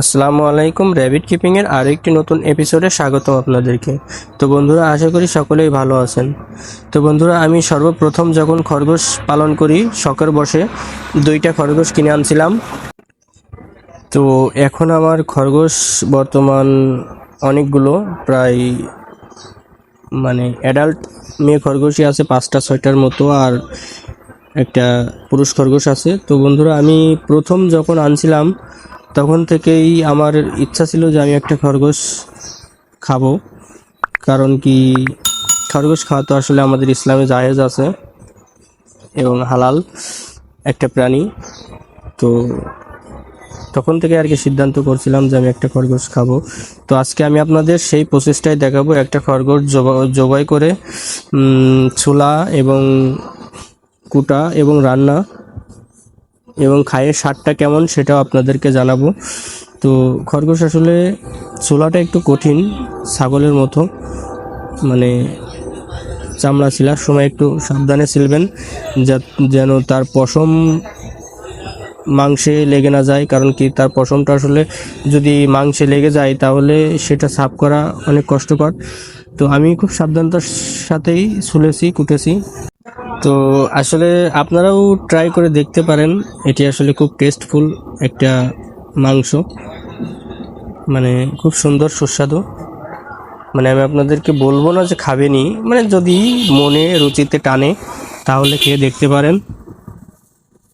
আসসালামু আলাইকুম র্যাবিট কিপিংয়ের আরও একটি নতুন এপিসোডে স্বাগতম আপনাদেরকে। তো বন্ধুরা, আশা করি সকলেই ভালো আছেন। তো বন্ধুরা, আমি সর্বপ্রথম যখন খরগোশ পালন করি, শখের বসে দুইটা খরগোশ কিনে আনছিলাম। তো এখন আমার খরগোশ বর্তমান অনেকগুলো, প্রায় মানে অ্যাডাল্ট মেয়ে খরগোশই আছে, পাঁচটা, ছয়টার মতো, আর একটা পুরুষ খরগোশ আছে। তো বন্ধুরা, আমি প্রথম যখন আনছিলাম তখন থেকেই আমার ইচ্ছা ছিল যে আমি একটা খরগোশ খাব। কারণ কি, খরগোশ খাওয়া তো আসলে আমাদের ইসলামে জায়েজ আছে এবং হালাল একটা প্রাণী। তো তখন থেকে আর কি সিদ্ধান্ত করছিলাম যে আমি একটা খরগোশ খাব। তো আজকে আমি আপনাদের সেই প্রসেসটাই দেখাবো একটা খরগোশ জবা- জবাই করে ছোলা এবং কুটা এবং রান্না। এবং খায়ের স্বাদটা কেমন সেটাও আপনাদেরকে জানাব। তো খরগোশ আসলে ছোলাটা একটু কঠিন, ছাগলের মতো। মানে চামড়া ছিলার সময় একটু সাবধানে ছিলবেন, যা- যেন তার পশম মাংসে লেগে না যায়। কারণ কি, তার পশমটা আসলে যদি মাংসে লেগে যায়, তাহলে সেটা সাফ করা অনেক কষ্টকর। তো আমি খুব সাবধানতার সাথেই ছুলেছি, কুটেছি। তো আসলে আপনারাও ট্রাই করে দেখতে পারেন। এটি আসলে খুব টেস্টফুল একটা মাংস। মানে খুব সুন্দর, সুস্বাদু। মানে আমি আপনাদেরকে বলব না যে খাবেনি মানে যদি মনে রুচিতে টানে, তাহলে খেয়ে দেখতে পারেন।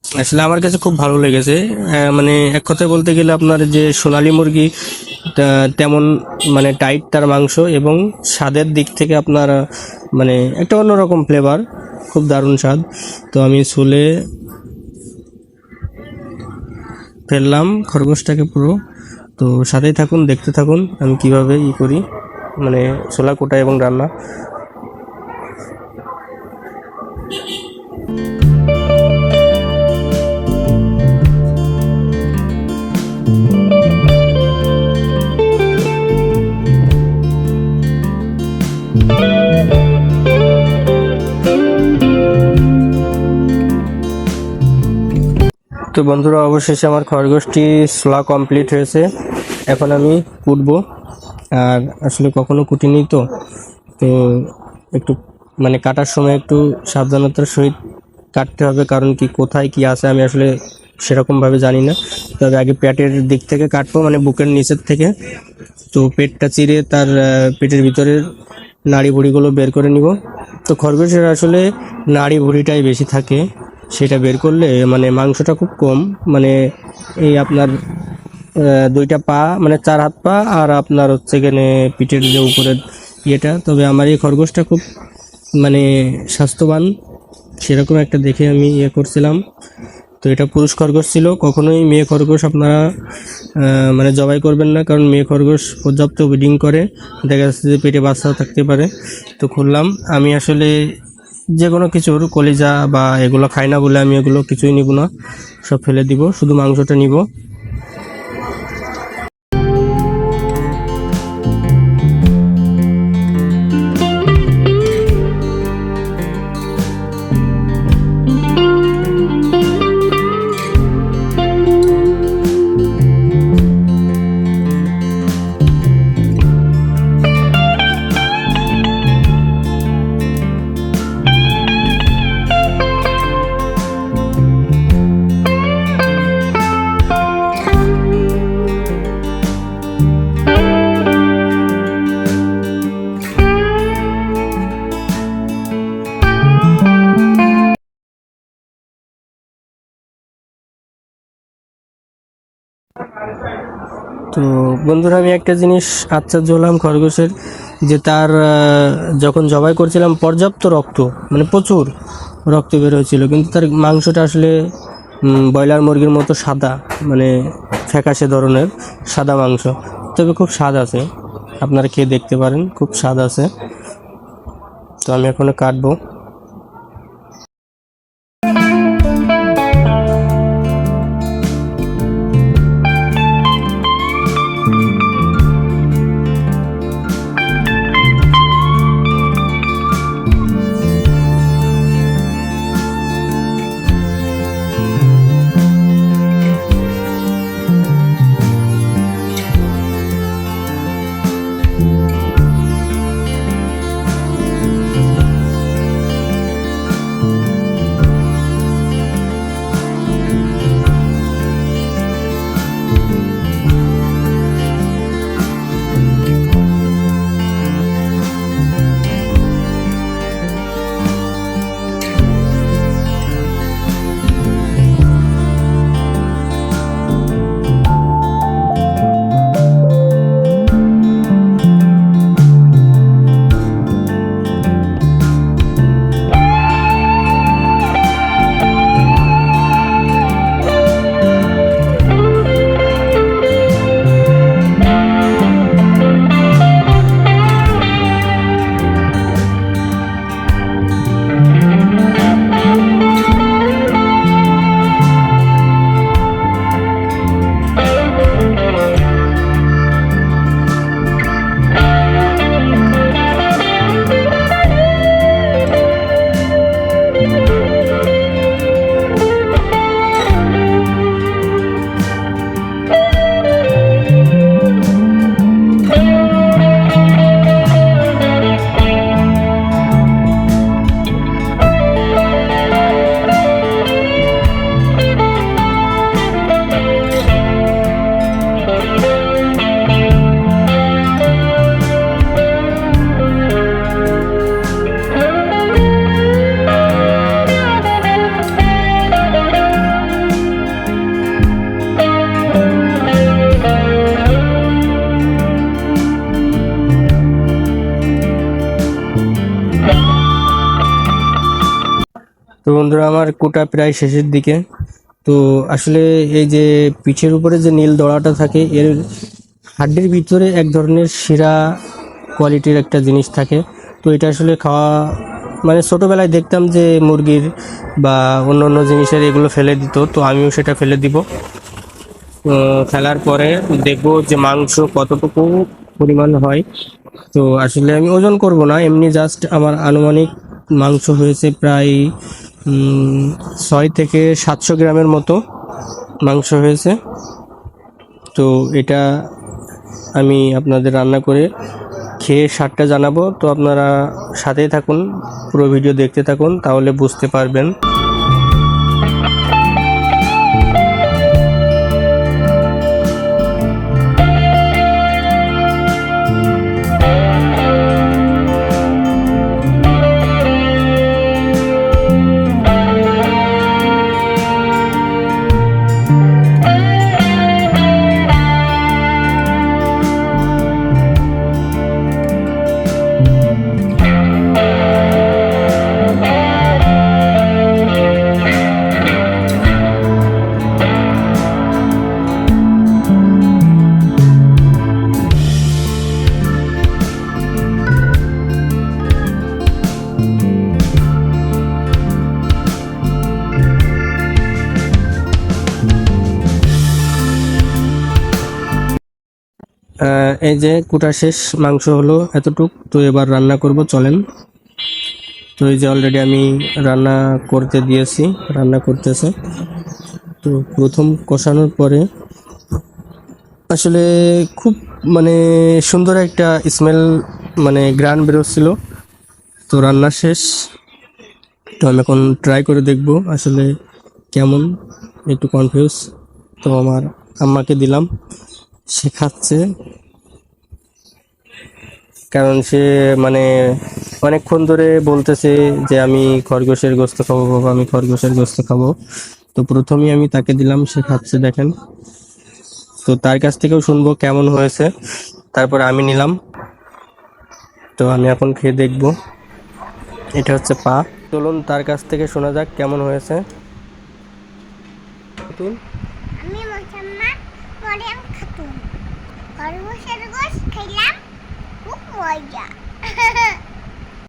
আসলে আমার কাছে খুব ভালো লেগেছে। মানে এক কথায় বলতে গেলে আপনার যে সোনালি মুরগি তেমন মানে টাইট তার মাংস এবং স্বাদের দিক থেকে আপনার মানে একটা অন্যরকম ফ্লেভার খুব দারুণ স্বাদ। তো আমি ছুলে ফেললাম খরগোশটাকে পুরো। তো সাথেই থাকুন, দেখতে থাকুন, আমি কীভাবে ই করি। মানে ছোলা কোটা এবং রান্না। তো বন্ধুরা, অবশেষে আমার খরগোশটি স্লা কমপ্লিট হয়েছে। এখন আমি কুটবো। আর আসলে কখনো কুটিনি তো। তো একটু মানে কাটার সময় একটু সাবধানতার সহিত কাটতে হবে, কারণ কি, কোথায় কি আছে আমি আসলে সেরকমভাবে জানি না। তবে আগে পেটের দিক থেকে কাটবো মানে বুকের নিচের থেকে। তো পেটটা চিরে তার পেটের ভিতরের নাড়ি ভুড়িগুলো বের করে নিব। তো খরগোশের আসলে নাড়ি ভুড়িটাই বেশি থাকে। সেটা বের করলে মানে মাংসটা খুব কম। মানে এই আপনার দুইটা পা মানে চার হাত পা আর আপনার হচ্ছে এখানে পিঠের যে উপরের ইয়েটা। তবে আমার এই খরগোশটা খুব মানে স্বাস্থ্যবান। সেরকম একটা দেখে আমি ইয়ে করছিলাম। তো এটা পুরুষ খরগোশ ছিল, কখনোই মেয়ে খরগোশ আপনারা মানে জবাই করবেন না, কারণ মেয়ে খরগোশ পর্যাপ্ত ব্রিডিং করে। দেখা যাচ্ছে যে পেটে বাচ্চাও থাকতে পারে। তো খুললাম। আমি আসলে যে কোনো কিছুর কলিজা বা এগুলো খাই না বলে আমি এগুলো কিছুই নিব না। সব ফেলে দিব, শুধু মাংসটা নিব। তো বন্ধুরা, আমি একটা জিনিস আশ্চর্য হলাম খরগোশের যে তার যখন জবাই করছিলাম, পর্যাপ্ত রক্ত মানে প্রচুর রক্ত বের হয়েছিল, কিন্তু তার মাংসটা আসলে ব্রয়লার মুরগির মতো সাদা মানে ফ্যাকাশে ধরনের সাদা মাংস। তবে খুব স্বাদ আছে, আপনারা খেয়ে দেখতে পারেন, খুব স্বাদ আছে। তো আমি এখনও কাটবো। বন্ধুরা, আমার কোটা প্রায় শেষের দিকে। তো আসলে এই যে পিঠের উপরে যে নীল দড়াটা থাকে, এর হাড্ডির ভিতরে এক ধরনের শিরা কোয়ালিটির একটা জিনিস থাকে। তো এটা আসলে খাওয়া মানে ছোটোবেলায় দেখতাম যে মুরগির বা অন্য অন্য জিনিসের এগুলো ফেলে দিত, তো আমিও সেটা ফেলে দিব। ফেলার পরে দেখব যে মাংস কতটুকু পরিমাণ হয়। তো আসলে আমি ওজন করব না, এমনি জাস্ট আমার আনুমানিক মাংস হয়েছে প্রায় ছয় থেকে সাতশো গ্রামের মতো মাংস হয়েছে। তো এটা আমি আপনাদের রান্না করে খেয়ে স্বাদটা জানাব। তো আপনারা সাথেই থাকুন, পুরো ভিডিও দেখতে থাকুন, তাহলে বুঝতে পারবেন। এই যে কুটা শেষ, মাংস হলো এতটুক। তো এবার রান্না করব, চলেন। তো এই যে অলরেডি আমি রান্না করতে দিয়েছি, রান্না করতেছে। তো প্রথম কষানোর পরে আসলে খুব মানে সুন্দর একটা স্মেল মানে গ্রান বেরোচ্ছিল। তো রান্না শেষ। তো আমি এখন ট্রাই করে দেখব আসলে কেমন, একটু কনফিউজ তো আমার আম্মাকে দিলাম। সে খাচ্ছে কারণ সে মানে অনেকক্ষণ ধরে বলতেছে যে, আমি খরগোশের গোস্ত খাব বাবা, আমি খরগোশের গোস্ত খাব। তো প্রথমেই আমি তাকে দিলাম, সে খাচ্ছে, দেখেন। তো তার কাছ থেকেও শুনব কেমন হয়েছে। তারপর আমি নিলাম। তো আমি এখন খেয়ে দেখব। এটা হচ্ছে পা। চলুন তার কাছ থেকে শোনা যাক কেমন হয়েছে নতুন আমি মোসাম্মদ মরিয়াম খাতুন খরগোশের গোশ খেলাম খুব মজা